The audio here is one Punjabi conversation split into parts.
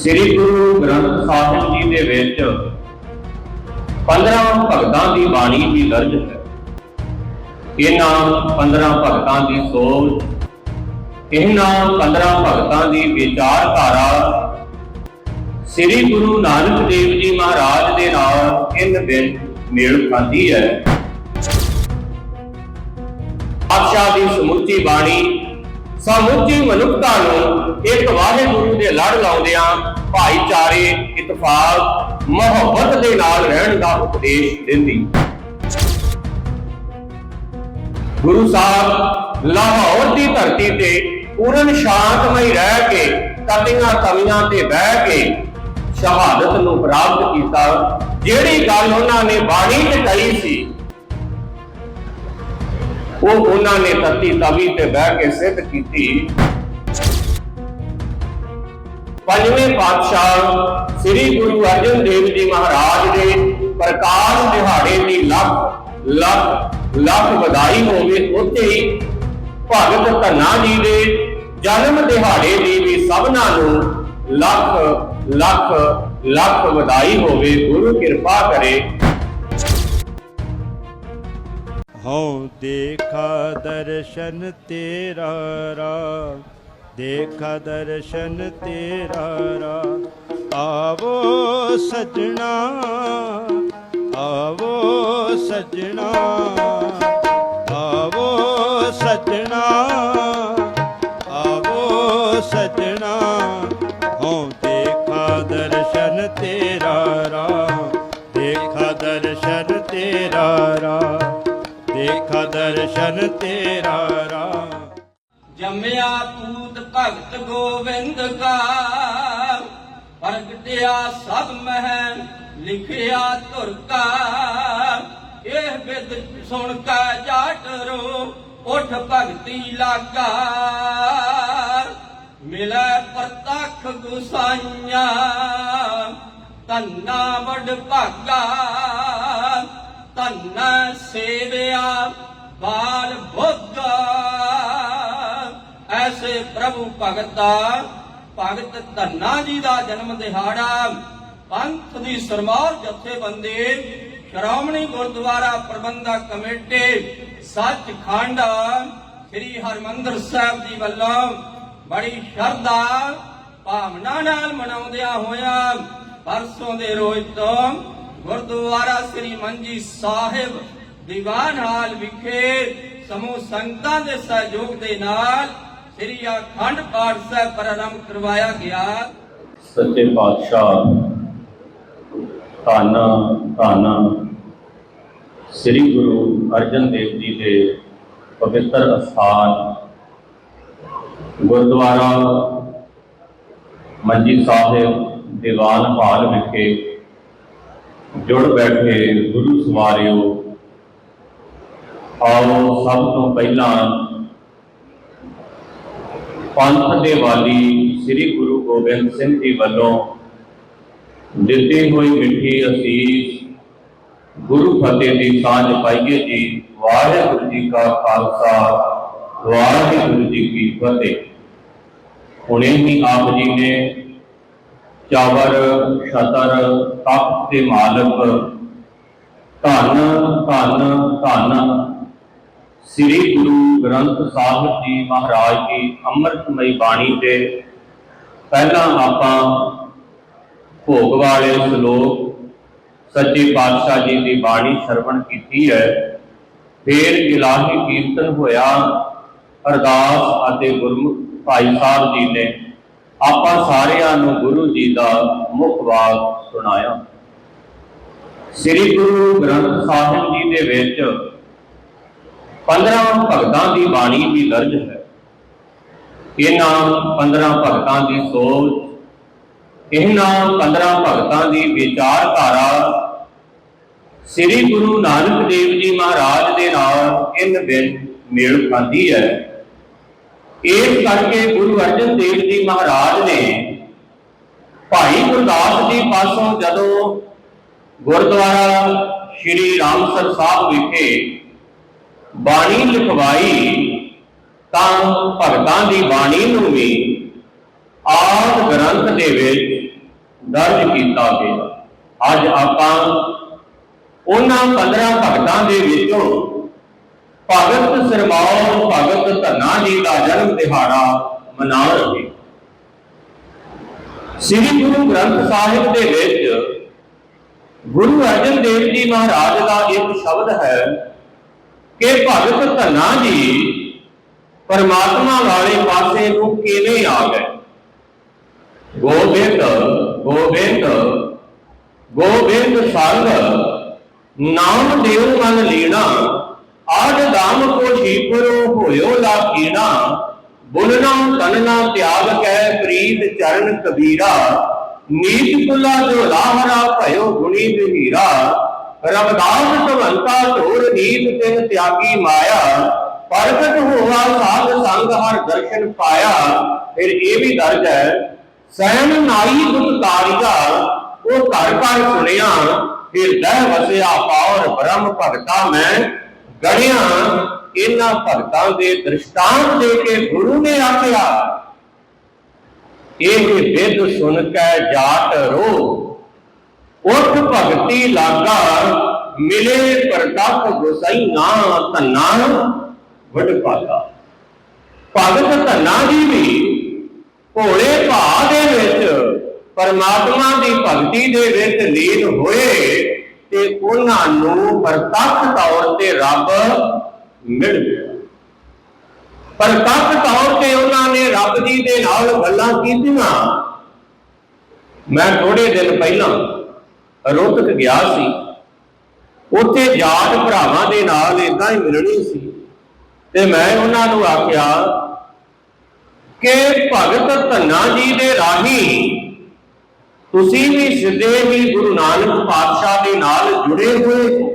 ਸ੍ਰੀ ਗੁਰੂ ਗ੍ਰੰਥ ਸਾਹਿਬ ਜੀ ਦੇ ਵਿੱਚ 15 ਭਗਤਾਂ ਦੀ ਬਾਣੀ ਵੀ ਦਰਜ ਹੈ। ਇਹਨਾਂ 15 ਭਗਤਾਂ ਦੀ ਸੋਚ, ਇਹਨਾਂ 15 ਭਗਤਾਂ ਦੀ ਵਿਚਾਰਧਾਰਾ ਸ੍ਰੀ ਗੁਰੂ ਨਾਨਕ ਦੇਵ ਜੀ ਮਹਾਰਾਜ ਦੇ ਨਾਲ ਇਨ ਦਿਨ ਮੇਲ ਖਾਂਦੀ ਹੈ। ਪਾਤਸ਼ਾਹ ਦੀ ਸਮੁੱਚੀ ਬਾਣੀ ਸਮੁੱਚੀ ਮਨੁੱਖਤਾ ਨੂੰ ਇੱਕ ਵਾਹਿਗੁਰੂ ਦੇ ਲੜ ਲਾਉਂਦਿਆਂ ਭਾਈਚਾਰੇ, ਇਤਫਾਕ, ਮੁਹੱਬਤ ਦੇ ਨਾਲ ਰਹਿਣ ਦਾ ਉਪਦੇਸ਼ ਦਿੰਦੀ। ਗੁਰੂ ਸਾਹਿਬ ਲਾਹੌਰ ਦੀ ਧਰਤੀ ਤੇ ਪੂਰਨ ਸ਼ਾਂਤਮਈ ਰਹਿ ਕੇ ਤਤੀਆਂ ਤਵੀਆਂ ਤੇ ਬਹਿ ਕੇ ਸ਼ਹਾਦਤ ਨੂੰ ਪ੍ਰਾਪਤ ਕੀਤਾ, ਜਿਹੜੀ ਗੱਲ ਉਹਨਾਂ ਨੇ ਬਾਣੀ ਚ ਕਹੀ ਸੀ। ਉਹ ਉਹਨਾਂ ਨੇ ਤਤੀ ਤਵੀ ਤੇ ਬਹਿ ਕੇ ਸਿੱਧ ਕੀਤੀ। ਪੰਜਵੇਂ ਪਾਤਸ਼ਾਹ ਸ੍ਰੀ ਗੁਰੂ ਅਰਜਨ ਦੇਵ ਜੀ ਮਹਾਰਾਜ ਦੇ ਪ੍ਰਕਾਸ਼ ਦਿਹਾੜੇ ਦੀ ਲੱਖ ਲੱਖ ਲੱਖ ਵਧਾਈ ਹੋਵੇ, ਉੱਥੇ ਹੀ ਭਗਤ ਧੰਨਾ ਜੀ ਦੇ ਜਨਮ ਦਿਹਾੜੇ ਦੀ ਵੀ ਸਭਨਾਂ ਨੂੰ ਲੱਖ ਲੱਖ ਲੱਖ ਵਧਾਈ ਹੋਵੇ, ਗੁਰੂ ਕਿਰਪਾ ਕਰੇ। ਹਉ ਦੇਖਾ ਦਰਸ਼ਨ ਤੇਰਾ ਰਾਮ ਦੇਖਾ ਦਰਸ਼ਨ ਤੇਰਾ ਰਾ ਆਵੋ ਸਜਣਾ ਆਵੋ ਸਜਣਾ ਆਵੋ ਸਜਣਾ ਆਵੋ ਸਜਣਾ ਹਉ ਦੇਖਾ ਦਰਸ਼ਨ ਤੇਰਾ ਰਾਮ ਦੇਖਾ ਦਰਸ਼ਨ ਤੇਰਾ ਰਾਮ ਦੇਖਾ ਦਰਸ਼ਨ ਤੇਰਾ ਰਾਮ ਜੰਮਿਆ ਪੂਤ ਭਗਤ ਗੋਬਿੰਦ ਕਾ। ਪ੍ਰਗਟਿਆ ਸਭ ਮਹਿ ਲਿਖਿਆ ਧੁਰ ਕਾ। ਇਹ ਬਿਦ ਸੁਣ ਕਾ ਜਾਟ ਰੋ, ਉਠ ਭਗਤੀ ਲਾਗਾ। ਮਿਲੇ ਪ੍ਰਤੱਖ ਗੁਸਾਈਆਂ ਤੰਨਾ ਵਡ ਭਾਗਾ। ਤੰਨਾ ਸੇਵਿਆ, ਬਾਲ ਬੁੱਧ ਪ੍ਰਭੂ ਭਗਤਾ ਭਗਤ ਧੰਨਾ ਜੀ ਦਾ ਜਨਮ ਦਿਹਾੜਾ, ਪੰਥ ਦੀ ਸਰਮਾਰ ਜਥੇਬੰਦੀ ਸ਼੍ਰੋਮਣੀ ਗੁਰਦੁਆਰਾ ਪ੍ਰਬੰਧਕ ਕਮੇਟੀ, ਸੱਚਖੰਡ, ਸ੍ਰੀ ਹਰਮੰਦਰ ਸਾਹਿਬ ਜੀ ਵੱਲੋਂ ਬੜੀ ਸ਼ਰਧਾ, ਭਾਵਨਾ ਨਾਲ ਮਨਾਉਂਦਿਆਂ ਹੋਇਆ ਪਰਸੋਂ ਦੇ ਰੋਜ਼ ਤੋਂ ਗੁਰਦੁਆਰਾ ਸ੍ਰੀ ਮੰਜੀ ਸਾਹਿਬ ਦੀਵਾਨ ਹਾਲ ਵਿਖੇ ਸਮੂਹ ਸੰਗਤਾਂ ਦੇ ਸਹਿਯੋਗ ਦੇ ਨਾਲ ਸ੍ਰੀ ਅਖੰਡ ਪਾਠ ਸਾਹਿਬ ਪ੍ਰਾਰੰਭ ਕਰਵਾਇਆ ਗਿਆ। ਸੱਚੇ ਪਾਤਸ਼ਾਹ, ਧੰਨ ਧੰਨ। ਸ੍ਰੀ ਗੁਰੂ ਅਰਜਨ ਦੇਵ ਜੀ ਦੇ ਪਵਿੱਤਰ ਅਸਥਾਨ, ਗੁਰਦੁਆਰਾ ਮੰਜੀ ਸਾਹਿਬ, ਦੀਵਾਨ ਹਾਲ ਵਿਖੇ ਜੁੜ ਬੈਠੇ ਗੁਰੂ ਸਵਾਰਿਓ, ਆਓ ਸਭ ਤੋਂ ਪਹਿਲਾਂ ਪੰਥ ਦੇ ਵਾਲੀ ਸ੍ਰੀ ਗੁਰੂ ਗੋਬਿੰਦ ਸਿੰਘ ਜੀ ਵੱਲੋਂ ਦਿੱਤੀ ਹੋਈ ਮਿੱਠੀ ਅਸੀਸ ਗੁਰੂ ਫਤਿਹ ਦੀ ਸਾਂਝ ਪਾਈਏ ਜੀ। ਵਾਹਿਗੁਰੂ ਜੀ ਕਾ ਖਾਲਸਾ, ਵਾਹਿਗੁਰੂ ਜੀ ਕੀ ਫਤਿਹ। ਹੁਣੇ ਹੀ ਆਪ ਜੀ ਨੇ ਚਾਵਰ ਸ਼ਤਰ ਤਖਤ ਦੇ ਮਾਲਕ ਧੰਨ ਧੰਨ ਧੰਨ ਸ੍ਰੀ ਗੁਰੂ ਗ੍ਰੰਥ ਸਾਹਿਬ ਜੀ ਮਹਾਰਾਜ ਦੀ ਅੰਮ੍ਰਿਤਮਈ ਬਾਣੀ ਤੇ ਪਹਿਲਾਂ ਆਪਾਂ ਭੋਗ ਵਾਲੇ ਸ਼ਲੋਕ ਸੱਚੇ ਪਾਤਸ਼ਾਹ ਜੀ ਦੀ ਬਾਣੀ ਸ਼ਰਵਣ ਕੀਤੀ ਹੈ। ਫਿਰ ਇਲਾਹੀ ਕੀਰਤਨ ਹੋਇਆ। ਅਰਦਾਸ ਅਤੇ ਗੁਰਮੁਖ ਭਾਈ ਸਾਹਿਬ ਜੀ ਨੇ ਆਪਾਂ ਸਾਰਿਆਂ ਨੂੰ ਗੁਰੂ ਜੀ ਦਾ ਮੁੱਖ ਵਾਕ ਸੁਣਾਇਆ। ਸ੍ਰੀ ਗੁਰੂ ਗ੍ਰੰਥ ਸਾਹਿਬ ਜੀ ਦੇ ਵਿੱਚ 15 ਭਗਤਾਂ ਦੀ ਬਾਣੀ ਵੀ ਦਰਜ ਹੈ। ਇਹਨਾਂ 15 ਭਗਤਾਂ ਦੀ ਸੋਚ, ਇਹਨਾਂ 15 ਭਗਤਾਂ ਦੀ ਵਿਚਾਰਧਾਰਾ ਸ੍ਰੀ ਗੁਰੂ ਨਾਨਕ ਦੇਵ ਜੀ ਮਹਾਰਾਜ ਦੇ ਨਾਲ ਇਨ ਦਿਨ ਮੇਲ ਖਾਂਦੀ ਹੈ। ਇਸ ਕਰਕੇ ਗੁਰੂ ਅਰਜਨ ਦੇਵ ਜੀ ਮਹਾਰਾਜ ਨੇ ਭਾਈ ਗੁਰਦਾਸ ਜੀ ਪਾਸੋਂ ਜਦੋਂ ਗੁਰਦੁਆਰਾ ਸ਼੍ਰੀ ਰਾਮਸਰ ਸਾਹਿਬ ਵਿਖੇ ਬਾਣੀ ਲਿਖਵਾਈ, ਤਾਂ ਭਗਤਾਂ ਦੀ ਬਾਣੀ ਨੂੰ ਵੀ ਆਦ ਗ੍ਰੰਥ ਦੇ ਵਿੱਚ ਦਰਜ ਕੀਤਾ ਗਿਆ। ਅੱਜ ਆਪਾਂ ਉਹਨਾਂ 15 ਭਗਤਾਂ ਦੇ ਵਿੱਚੋਂ ਭਗਤ ਸਰਮੌਰ, ਭਗਤ ਧੰਨਾ ਜੀ ਦਾ ਜਨਮ ਦਿਹਾੜਾ ਮਨਾ ਰਹੇ ਸ੍ਰੀ ਗੁਰੂ ਗ੍ਰੰਥ ਸਾਹਿਬ ਦੇ ਵਿੱਚ ਗੁਰੂ ਅਰਜਨ ਦੇਵ ਜੀ ਮਹਾਰਾਜ ਦਾ ਇੱਕ ਸ਼ਬਦ ਹੈ ਕਿ ਭਗਤ ਧੰਨਾ ਜੀ ਪਰਮਾਤਮਾ ਵਾਲੇ ਪਾਸੇ ਨੂੰ ਕਿਵੇਂ ਆ ਗਏ? ਗੋਬਿੰਦ ਗੋਬਿੰਦ ਗੋਬਿੰਦ ਸੰਗ ਨਾਮ ਦੇਵ ਮਨ ਲੀਣਾ ਆਜ ਦਾਮ ਕੋ ਸ਼ੀਪਰੋ ਹੋਇਓ ਲਾਕੀਣਾ ਬੁਲਨਾ ਤਨਨਾ ਤਿਆਗ ਕੈ ਪ੍ਰੀਤ ਚਰਨ ਕਬੀਰਾ, ਨੀਤ ਕੁਲਾ ਜੋ ਲਾਹਰਾ ਭਇਓ ਗੁਣੀ ਬਹੀਰਾ ਰਮਦਾਸ ਭਵੰਤਾ ਢੋਰ ਨੀਤ ਤਿਨ ਤਿਆਗੀ ਮਾਇਆ, ਪ੍ਰਗਟ ਹੋਆ ਸਾਧ ਸੰਗ ਹਰ ਦਰਸ਼ਨ ਪਾਇਆ। ਫਿਰ ਇਹ ਵੀ ਦਰਜ ਹੈ ਸੈਨ ਨਾਈ ਦੁਖਕਾਰੀਆ ਉਹ ਘਰ ਘਰ ਸੁਣਿਆ ਹਿਰਦੈ ਵਸਿਆ ਪਾਵਰ ਬ੍ਰਹਮ ਭਗਤਾ ਮੈਂ। ਗੜਿਆ, ਇਹਨਾਂ ਭਗਤਾਂ ਦੇ ਦ੍ਰਿਸ਼ਟਾਂਤ ਦੇ ਕੇ ਗੁਰੂ ਨੇ ਆਖਿਆ, ਇਹ ਵਿਦ ਸੁਣ ਕੇ ਜਾਤ ਰੋ ਉਠ ਭਗਤੀ ਲਾਗਾ ਮਿਲੇ ਪ੍ਰਤੱਖ ਗੁਸਾਈਆਂ ਧੰਨਾ ਵਡ ਪਾਗਾ ਭਗਤ ਧੰਨਾ ਜੀ ਵੀ ਭੋਲੇ ਭਾਅ ਦੇ ਵਿੱਚ ਪਰਮਾਤਮਾ ਦੀ ਭਗਤੀ ਦੇ ਵਿੱਚ ਲੀਨ ਹੋਏ ਤੇ ਉਹਨਾਂ ਨੂੰ ਪ੍ਰਤੱਖ ਤੌਰ ਤੇ ਰੱਬ ਮਿਲ ਗਿਆ। ਪ੍ਰਤੱਖ ਤੌਰ ਤੇ ਉਹਨਾਂ ਨੇ ਰੱਬ ਜੀ ਦੇ ਨਾਲ ਗੱਲਾਂ ਕੀਤੀਆਂ। ਮੈਂ ਥੋੜੇ ਦਿਨ ਪਹਿਲਾਂ ਰੋਹਤਕ ਗਿਆ ਸੀ। ਉੱਥੇ ਜਾਟ ਭਰਾਵਾਂ ਦੇ ਨਾਲ ਇਦਾਂ ਹੀ ਮਿਲਣੀ ਸੀ। ਤੇ ਮੈਂ ਉਹਨਾਂ ਨੂੰ ਆਖਿਆ ਕਿ ਭਗਤ ਧੰਨਾ ਜੀ ਦੇ ਰਾਹੀਂ ਤੁਸੀਂ ਵੀ ਸਿੱਧੇ ਹੀ ਗੁਰੂ ਨਾਨਕ ਪਾਤਸ਼ਾਹ ਦੇ ਨਾਲ ਜੁੜੇ ਹੋਏ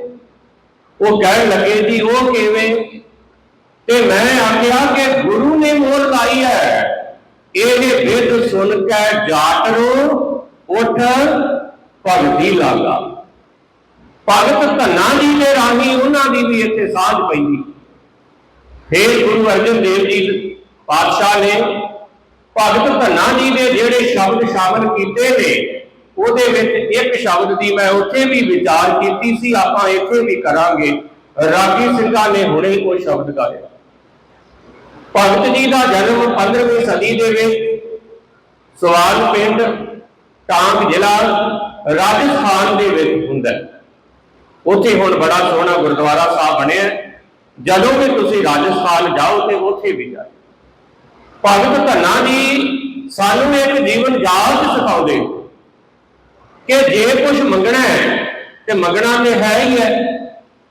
ਉਹ ਕਹਿਣ ਲੱਗੇ, ਜੀ, ਉਹ ਕਿਵੇਂ? ਤੇ ਮੈਂ ਆਖਿਆ ਕਿ ਗੁਰੂ ਨੇ ਮੋਹਰ ਲਾਈ ਹੈ। ਇਹ ਵਿਦ ਸੁਣ ਕੇ ਜਾਟ ਰੋ ਉਠ ਭਗਤੀ ਲਾਗਾ। ਭਗਤ ਧੰਨਾ ਜੀ ਦੇ ਰਾਹੀਂ ਉਹਨਾਂ ਦੀ ਵੀ ਇੱਥੇ ਸਾਝ ਪੈਂਦੀ। ਫਿਰ ਗੁਰੂ ਅਰਜਨ ਦੇਵ ਜੀ ਪਾਤਸ਼ਾਹ ਨੇ ਭਗਤ ਧੰਨਾ ਜੀ ਦੇ ਜਿਹੜੇ ਸ਼ਬਦ ਸ਼ਾਮਲ ਕੀਤੇ ਨੇ, ਉਹਦੇ ਵਿੱਚ ਇੱਕ ਸ਼ਬਦ ਦੀ ਮੈਂ ਉੱਥੇ ਵੀ ਵਿਚਾਰ ਕੀਤੀ ਸੀ, ਆਪਾਂ ਇੱਥੇ ਵੀ ਕਰਾਂਗੇ। ਰਾਗੀ ਸਿੰਘਾਂ ਨੇ ਹੁਣੇ ਉਹ ਸ਼ਬਦ ਗਾਇਆ। ਭਗਤ ਜੀ ਦਾ ਜਨਮ 15ਵੀਂ ਸਦੀ ਦੇ ਵਿੱਚ ਸਵਾਲ ਪਿੰਡ ਟਾਂਗ ਜ਼ਿਲ੍ਹਾ ਰਾਜਸਥਾਨ ਦੇ ਵਿੱਚ ਹੁੰਦਾ ਉੱਥੇ ਹੁਣ ਬੜਾ ਸੋਹਣਾ ਗੁਰਦੁਆਰਾ ਸਾਹਿਬ ਬਣਿਆ ਜਦੋਂ ਵੀ ਤੁਸੀਂ ਰਾਜਸਥਾਨ ਜਾਓ ਤੇ ਉੱਥੇ ਵੀ ਜਾਓ। ਭਗਤ ਧੰਨਾ ਜੀ ਸਾਨੂੰ ਇੱਕ ਜੀਵਨ ਜਾਚ ਸਿਖਾਉਂਦੇ ਕਿ ਜੇ ਕੁਝ ਮੰਗਣਾ ਹੈ ਤੇ ਮੰਗਣਾ ਤੇ ਹੈ ਹੀ ਹੈ।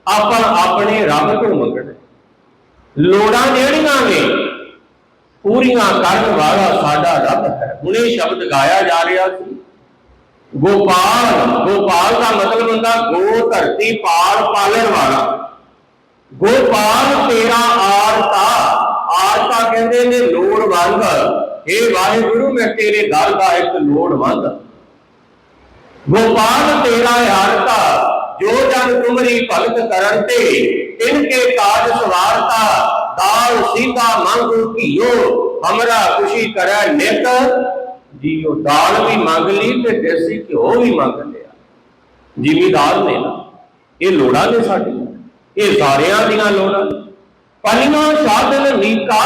ਆਪਾਂ ਆਪਣੇ ਰੱਬ ਤੋਂ ਮੰਗਣਾ ਲੋੜਾਂ ਜਿਹੜੀਆਂ ਨੇ ਪੂਰੀਆਂ ਕਰਨ ਵਾਲਾ ਸਾਡਾ ਰੱਬ ਹੈ। ਹੁਣੇ ਸ਼ਬਦ ਗਾਇਆ ਜਾ ਰਿਹਾ ਸੀ। ਗੋਪਾਲ ਗੋਪਾਲ ਦਾ ਮਤਲਬ ਹੁੰਦਾ ਗੋ ਧਰਤੀ ਪਾਲ ਪਾਲਣ ਵਾਲਾ। ਗੋਪਾਲ ਤੇਰਾ ਆਰਤਾ ਆਰਤਾ ਕਹਿੰਦੇ ਨੇ ਲੋੜਵੰਦ। ਇਹ ਵਾਹਿਗੁਰੂ, ਮੈਂ ਤੇਰੇ ਦਰ ਦਾ ਇੱਕ ਲੋੜਵੰਦ। ਗੋਪਾਲ ਤੇਰਾ ਆਰਤਾ, ਜੋ ਜਨ ਤੁਮਰੀ ਭਗਤ ਕਰਨ ਤੇ, ਤਿਨ ਕੇ ਕਾਜ ਸਵਾਰਤਾ, ਦਾਲ ਸੀਤਾ ਮੰਗੂ ਕੀਓ ਹਮਰਾ ਖੁਸ਼ੀ ਕਰੈ ਨਿਤ। ਜੀਓ ਦਾਲ ਵੀ ਮੰਗ ਲਈ ਤੇ ਦੇਸੀ ਘਿਓ ਵੀ ਮੰਗ ਲਿਆ। ਜ਼ਿਮੀਦਾਰ ਨੇ ਨਾ, ਇਹ ਲੋੜਾਂ ਨੇ ਸਾਡੀਆਂ ਇਹ ਸਾਰਿਆਂ ਦੀਆਂ ਲੋੜਾਂ ਨੇ। ਪਨੀਆਂ ਸਾਧਨ ਨੀਕਾ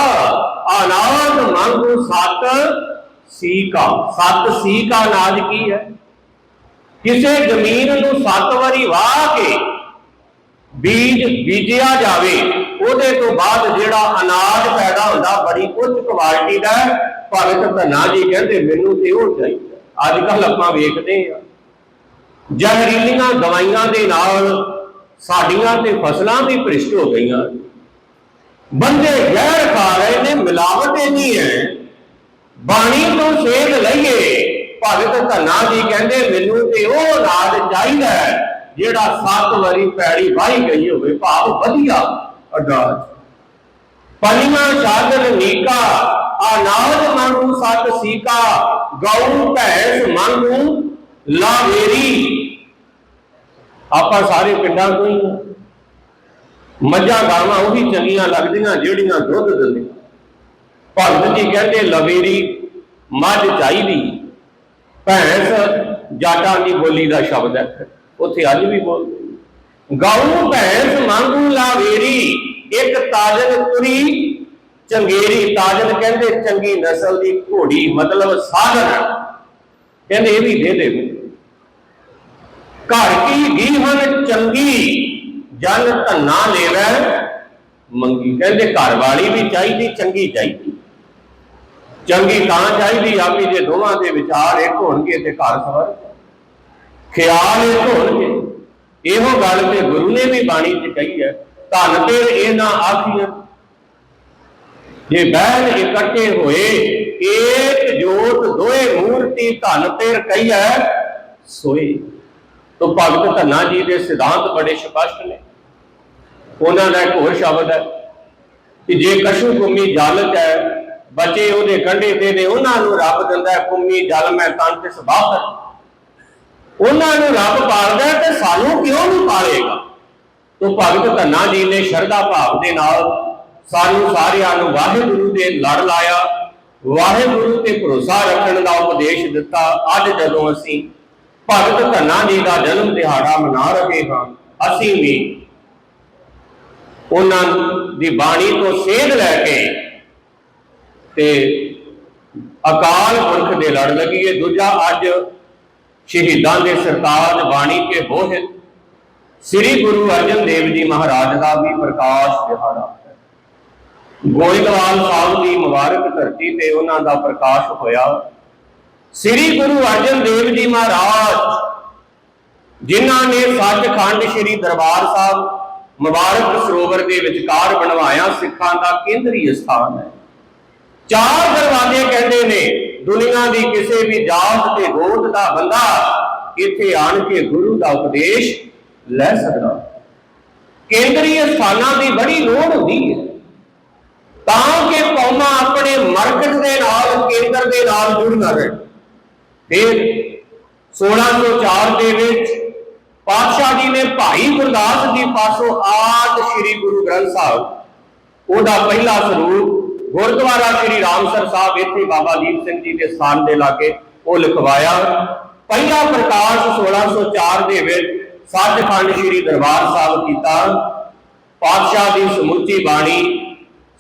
ਅਨਾਜ ਮੰਗੂ ਸਤ ਸੀਕਾ। ਸਤ ਸੀਕਾ ਅਨਾਜ ਕੀ ਹੈ? ਕਿਸੇ ਜ਼ਮੀਨ ਨੂੰ ਸੱਤ ਵਾਰੀ ਵਾਹ ਕੇ ਬੀਜ ਬੀਜਿਆ ਜਾਵੇ। ਉਹਦੇ ਤੋਂ ਬਾਅਦ ਜਿਹੜਾ ਅਨਾਜ ਪੈਦਾ ਹੁੰਦਾ, ਬੜੀ ਉੱਚ ਕੁਆਲਿਟੀ ਦਾ ਭਗਤ ਧੰਨਾ ਜੀ ਕਹਿੰਦੇ, ਮੈਨੂੰ ਤੇ ਉਹ ਚਾਹੀਦਾ ਅੱਜ ਕੱਲ ਆਪਾਂ ਵੇਖਦੇ ਆ ਜ਼ਹਿਰੀਲੀਆਂ ਦਵਾਈਆਂ ਦੇ ਨਾਲ ਸਾਡੀਆਂ ਤੇ ਫਸਲਾਂ ਵੀ ਭ੍ਰਿਸ਼ਟ ਹੋ ਗਈਆਂ। ਬੰਦੇ ਜ਼ਹਿਰ ਖਾ ਰਹੇ ਨੇ, ਮਿਲਾਵਟ ਇੰਨੀ ਹੈ। ਬਾਣੀ ਤੋਂ ਸੇਧ ਲਈਏ ਭਗਤ ਧੰਨਾ ਜੀ ਕਹਿੰਦੇ, ਮੈਨੂੰ ਤੇ ਉਹ ਅਨਾਜ ਚਾਹੀਦਾ ਜਿਹੜਾ ਸੱਤ ਵਾਰੀ ਪੈੜੀ ਵਾਹੀ ਗਈ ਹੋਵੇ, ਭਾਵ ਵਧੀਆ। ਅਨਾਜ ਪਨੀਆਂ ਸਾਧਨ ਨੀਕਾ ਅਨਾਜ ਮੰਗੂ ਸਤ ਸੀਕਾ, ਗਊ ਭੈਂਸ ਮੰਗੂ ਲਾਵੇਰੀ ਆਪਾਂ ਸਾਰੇ ਪਿੰਡਾਂ ਤੋਂ ਹੀ ਮੱਝਾਂ ਗਾਵਾਂ ਉਹ ਵੀ ਚੰਗੀਆਂ ਲੱਗਦੀਆਂ, ਜਿਹੜੀਆਂ ਦੁੱਧ ਦਿੰਦੀਆਂ ਭਗਤ ਜੀ ਕਹਿੰਦੇ ਲਵੇਰੀ ਮੱਝ ਚਾਹੀਦੀ। ਭੈਂਸ, ਜਾਟਾਂ ਦੀ ਬੋਲੀ ਦਾ ਸ਼ਬਦ ਹੈ। ਉੱਥੇ ਅੱਜ ਵੀ ਬੋਲਦੇ। ਨੇ। ਗਊ ਭੈਂਸ ਮੰਗੂ ਲਾਵੇਰੀ, ਇੱਕ ਤਾਜਨ ਤੁਰੀ, ਚੰਗੇਰੀ ਤਾਜਨ ਕਹਿੰਦੇ, ਚੰਗੀ ਨਸਲ ਦੀ ਘੋੜੀ ਮਤਲਬ ਸਾਧਨ ਕਹਿੰਦੇ ਇਹ ਵੀ ਦੇ ਦੇ। ਘਰ ਕੀ ਗੀਹਨ ਚੰਗੀ, ਜਨ ਧੰਨਾ ਲੈਵੈ। ਮੰਗੀ ਕਹਿੰਦੇ ਘਰ ਵਾਲੀ ਵੀ ਚਾਹੀਦੀ, ਚੰਗੀ ਚਾਹੀਦੀ। ਚੰਗੀ ਤਾਂ ਚਾਹੀਦੀ ਆ ਵੀ ਜੇ ਦੋਵਾਂ ਦੇ ਵਿਚਾਰ ਇੱਕ ਹੋਣਗੇ ਤੇ ਘਰ ਸਵਰ। ਖਿਆਲ ਇੱਕ ਹੋਣਗੇ। ਇਹੋ ਗੱਲ ਤੇ ਗੁਰੂ ਨੇ ਵੀ ਬਾਣੀ 'ਚ ਕਹੀ ਹੈ ਧਨ ਤੇ ਇਹ ਨਾ ਆਖੀਆਂ ਜੇ ਬਹਿਨ ਇਕੱਠੇ ਹੋਏ ਏਕ ਜੋਤ ਦੋਏ ਮੂਰਤੀ ਧਨ ਤੇਰ ਕਹੀਐ ਸੋਏ। ਤੋ ਭਗਤ ਧੰਨਾ ਜੀ ਦੇ ਸਿਧਾਂਤ ਬੜੇ ਸਪਸ਼ਟ ਨੇ। ਉਹਨਾਂ ਦਾ ਇੱਕ ਹੋਰ ਸ਼ਬਦ ਹੈ ਕਿ ਜੇ ਕਸ਼ੂ ਕੁੰਮੀ ਜਲ ਹੈ ਬਚੇ ਉਹਦੇ ਕੰਢੇ ਤੇ ਨੇ ਉਹਨਾਂ ਨੂੰ ਰੱਬ ਦਿੰਦਾ ਹੈ, ਕੁੰਮੀ ਜਲ ਮੈਂ ਤਨ ਤੇ ਸਬਾਹ ਉਹਨਾਂ ਨੂੰ ਰੱਬ ਪਾਲਦਾ ਤੇ ਸਾਨੂੰ ਕਿਉਂ ਨਹੀਂ ਪਾਲੇਗਾ? ਤੋ ਭਗਤ ਧੰਨਾ ਜੀ ਨੇ ਸ਼ਰਧਾ ਭਾਵ ਦੇ ਨਾਲ ਸਾਨੂੰ ਸਾਰਿਆਂ ਨੂੰ ਵਾਹਿਗੁਰੂ ਦੇ ਲੜ ਲਾਇਆ, ਵਾਹਿਗੁਰੂ ਤੇ ਭਰੋਸਾ ਰੱਖਣ ਦਾ ਉਪਦੇਸ਼ ਦਿੱਤਾ। ਅੱਜ ਜਦੋਂ ਅਸੀਂ ਭਗਤ ਧੰਨਾ ਜੀ ਦਾ ਜਨਮ ਦਿਹਾੜਾ ਮਨਾ ਰਹੇ ਹਾਂ, ਅਸੀਂ ਵੀ ਉਹਨਾਂ ਦੀ ਬਾਣੀ ਤੋਂ ਸੇਧ ਲੈ ਕੇ ਤੇ ਅਕਾਲ ਪੁਰਖ ਦੇ ਲੜ ਲੱਗੀਏ। ਦੂਜਾ ਅੱਜ ਸ਼ਹੀਦਾਂ ਦੇ ਸਰਤਾਜ ਬਾਣੀ ਕੇ ਬੋਹਿਤ ਸ੍ਰੀ ਗੁਰੂ ਅਰਜਨ ਦੇਵ ਜੀ ਮਹਾਰਾਜ ਦਾ ਵੀ ਪ੍ਰਕਾਸ਼ ਦਿਹਾੜਾ। ਗੋਇੰਦਵਾਲ ਸਾਹਿਬ ਦੀ ਮੁਬਾਰਕ ਧਰਤੀ ਤੇ ਉਹਨਾਂ ਦਾ ਪ੍ਰਕਾਸ਼ ਹੋਇਆ। ਸ੍ਰੀ ਗੁਰੂ ਅਰਜਨ ਦੇਵ ਜੀ ਮਹਾਰਾਜ, ਜਿਨ੍ਹਾਂ ਨੇ ਸੱਚਖੰਡ ਸ੍ਰੀ ਦਰਬਾਰ ਸਾਹਿਬ ਮੁਬਾਰਕ ਸਰੋਵਰ ਦੇ ਵਿਚਕਾਰ ਬਣਵਾਇਆ ਸਿੱਖਾਂ ਦਾ ਕੇਂਦਰੀ ਸਥਾਨ ਹੈ। ਚਾਰ ਦਰਵਾਜ਼ੇ ਕਹਿੰਦੇ ਨੇ, ਦੁਨੀਆ ਦੀ ਕਿਸੇ ਵੀ ਜਾਤ ਤੇ ਗੋਤ ਦਾ ਬੰਦਾ ਇੱਥੇ ਆਣ ਕੇ ਗੁਰੂ ਦਾ ਉਪਦੇਸ਼ ਲੈ ਸਕਦਾ। ਕੇਂਦਰੀ ਸਥਾਨਾਂ ਦੀ ਬੜੀ ਲੋੜ ਹੁੰਦੀ ਹੈ। ਤਾਂ ਕਿ ਕੌਮਾਂ ਆਪਣੇ ਮਰਕਜ਼ ਦੇ ਨਾਲ, ਕੇਂਦਰ ਦੇ ਨਾਲ ਜੁੜੀਆਂ ਰਹਿਣ। ਫਿਰ 1604 ਦੇ ਵਿੱਚ ਪਾਤਸ਼ਾਹ ਜੀ ਨੇ ਭਾਈ ਗੁਰਦਾਸ ਜੀ ਪਾਸੋਂ ਆਦ ਸ੍ਰੀ ਗੁਰੂ ਗ੍ਰੰਥ ਸਾਹਿਬ, ਉਹਦਾ ਪਹਿਲਾ ਸਰੂਪ ਗੁਰਦੁਆਰਾ ਸ੍ਰੀ ਰਾਮਸਰ ਸਾਹਿਬ, ਇੱਥੇ ਬਾਬਾ ਦੀਪ ਸਿੰਘ ਜੀ ਦੇ ਸਥਾਨ ਦੇ ਲਾਗੇ ਉਹ ਲਿਖਵਾਇਆ ਪਹਿਲਾ ਪ੍ਰਕਾਸ਼ 1604 ਦੇ ਵਿੱਚ ਸੱਚਖੰਡ ਸ੍ਰੀ ਦਰਬਾਰ ਸਾਹਿਬ ਕੀਤਾ। ਪਾਤਸ਼ਾਹ ਦੀ ਸਮੁੱਚੀ ਬਾਣੀ,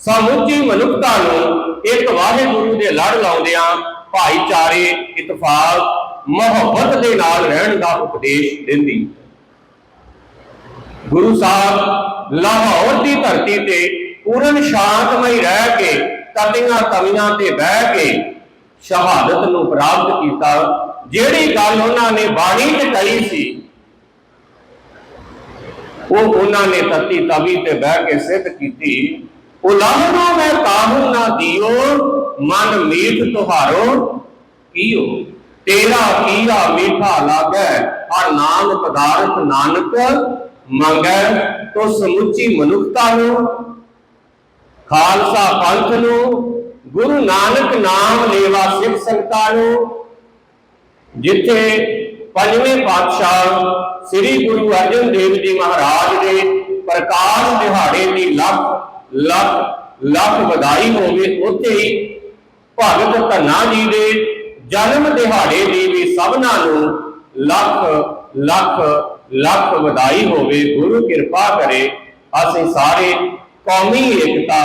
ਸਮੁੱਚੀ ਮਨੁੱਖਤਾ ਨੂੰ ਇੱਕ ਵਾਹਿਗੁਰੂ ਦੇ ਲੜ ਲਾਉਂਦਿਆਂ ਭਾਈਚਾਰੇ, ਇਤਫਾਕ, ਮੁਹੱਬਤ ਦੇ ਨਾਲ ਰਹਿਣ ਦਾ ਉਪਦੇਸ਼ ਦਿੰਦੀ। ਗੁਰੂ ਸਾਹਿਬ, ਲਾਹੌਰ ਦੀ ਧਰਤੀ ਤੇ ਪੂਰਨ ਸ਼ਾਂਤਮਈ ਰਹਿ ਕੇ ਤਤੀਆਂ ਤਵੀਆਂ ਤੇ ਬਹਿ ਕੇ ਸ਼ਹਾਦਤ ਨੂੰ ਪ੍ਰਾਪਤ ਕੀਤਾ। ਜਿਹੜੀ ਗੱਲ ਉਹਨਾਂ ਨੇ ਬਾਣੀ ਤੇ ਕਹੀ ਸੀ, ਉਹ ਉਹਨਾਂ ਨੇ ਤਤੀ ਤਵੀ ਤੇ ਬਹਿ ਕੇ ਸਿੱਧ ਕੀਤੀ। ਉਲਾਹਨਾ ਮੈਂ ਕਾਹੂ ਨਾ ਦਿਓ, ਮਨ ਮੀਠ ਤੁਹਾਰੋ ਕੀਓ। ਤੇਰਾ ਕੀਆ ਮੀਠਾ ਲਾਗੈ, ਹਰ ਨਾਮ ਪਦਾਰਥ ਨਾਨਕ ਮੰਗੈ ਤੋ ਸਮੁੱਚੀ ਮਨੁੱਖਤਾ ਨੂੰ ਖਾਲਸਾ ਪੰਥ ਨੂੰ, ਗੁਰੂ ਨਾਨਕ ਨਾਮ ਲੇਵਾ ਸਿੱਖ ਸੰਗਤਾਂ ਨੂੰ, ਜਿੱਥੇ ਪੰਜਵੇਂ ਪਾਤਸ਼ਾਹ ਸ੍ਰੀ ਗੁਰੂ ਅਰਜਨ ਦੇਵ ਜੀ ਮਹਾਰਾਜ ਦੇ ਪ੍ਰਕਾਸ਼ ਦਿਹਾੜੇ ਦੀ ਲੱਖ ਲੱਖ ਲੱਖ ਵਧਾਈ ਹੋਵੇ, ਉੱਥੇ ਹੀ ਭਗਤ ਧੰਨਾ ਜੀ ਦੇ ਜਨਮ ਦਿਹਾੜੇ ਦੀ ਵੀ ਸਭਨਾਂ ਨੂੰ ਲੱਖ ਲੱਖ ਲੱਖ ਵਧਾਈ ਹੋਵੇ, ਗੁਰੂ ਕਿਰਪਾ ਕਰੇ, ਅਸੀਂ ਸਾਰੇ ਕੌਮੀ ਏਕਤਾ,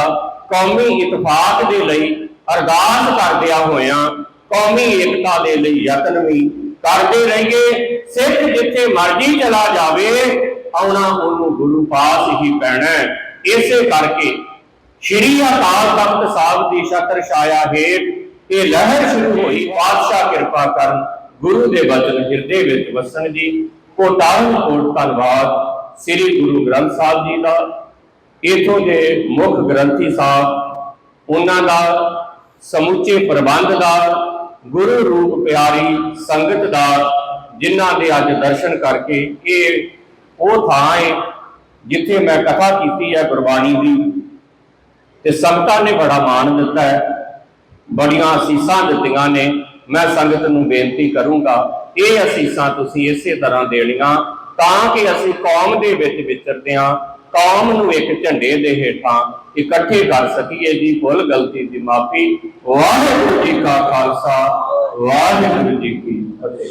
ਕੌਮੀ ਇਤਫਾਕ ਦੇ ਲਈ ਅਰਦਾਸ ਕਰਦਿਆਂ ਹੋਇਆਂ ਕੌਮੀ ਏਕਤਾ ਦੇ ਲਈ ਯਤਨ ਵੀ ਕਰਦੇ ਰਹੀਏ। ਸਿੱਖ ਜਿੱਥੇ ਮਰਜ਼ੀ ਚਲਾ ਜਾਵੇ, ਆਉਣਾ ਉਹਨੂੰ ਗੁਰੂ ਪਾਸ ਹੀ ਪੈਣਾ ਇਸੇ ਕਰਕੇ ਸ਼੍ਰੀ ਅਕਾਲ ਤਖਤ ਸਾਹਿਬ ਦੀ ਛਤਰ ਛਾਇਆ ਹੇਠ ਇਹ ਲਹਿਰ ਸ਼ੁਰੂ ਹੋਈ। ਪਾਤਸ਼ਾਹ ਕਿਰਪਾ ਕਰਨ ਗੁਰੂ ਦੇ ਬਚਨ ਹਿਰਦੇ ਵਿੱਚ ਵਸਣ ਜੀ ਕੋਟਾਨ ਕੋਟ ਧੰਨਵਾਦ। ਸ੍ਰੀ ਗੁਰੂ ਗ੍ਰੰਥ ਸਾਹਿਬ ਜੀ ਦਾ ਇਥੋਂ ਦੇ ਮੁੱਖ ਗ੍ਰੰਥੀ ਸਾਹਿਬ, ਉਹਨਾਂ ਦਾ ਸਮੁੱਚੇ ਪ੍ਰਬੰਧ ਦਾ ਗੁਰੂ ਰੂਪ ਪਿਆਰੀ ਸੰਗਤ ਦਾ ਜਿਨ੍ਹਾਂ ਦੇ ਅੱਜ ਦਰਸ਼ਨ ਕਰਕੇ ਇਹ ਉਹ ਥਾਂ ਹੈ ਜਿੱਥੇ ਮੈਂ ਕਥਾ ਕੀਤੀ ਹੈ ਗੁਰਬਾਣੀ ਦੀ। ਤੇ ਸੰਗਤਾਂ ਨੇ ਬੜਾ ਮਾਣ ਦਿੱਤਾ ਹੈ। ਬੜੀਆਂ ਅਸੀਸਾਂ ਦਿੱਤੀਆਂ ਨੇ। ਮੈਂ ਸੰਗਤ ਨੂੰ ਬੇਨਤੀ ਕਰੂੰਗਾ, ਇਹ ਅਸੀਸਾਂ ਤੁਸੀਂ ਇਸੇ ਤਰ੍ਹਾਂ ਦੇਣੀਆਂ ਤਾਂ ਕਿ ਅਸੀਂ ਕੌਮ ਦੇ ਵਿੱਚ ਵਿਚਰਦੇ ਹਾਂ ਕੌਮ ਨੂੰ ਇੱਕ ਝੰਡੇ ਦੇ ਹੇਠਾਂ ਇਕੱਠੇ ਕਰ ਸਕੀਏ ਜੀ, ਭੁੱਲ ਗਲਤੀ ਦੀ ਮਾਫੀ। ਵਾਹਿਗੁਰੂ ਜੀ ਕਾ ਖਾਲਸਾ, ਵਾਹਿਗੁਰੂ ਜੀ ਕੀ ਫਤਿਹ।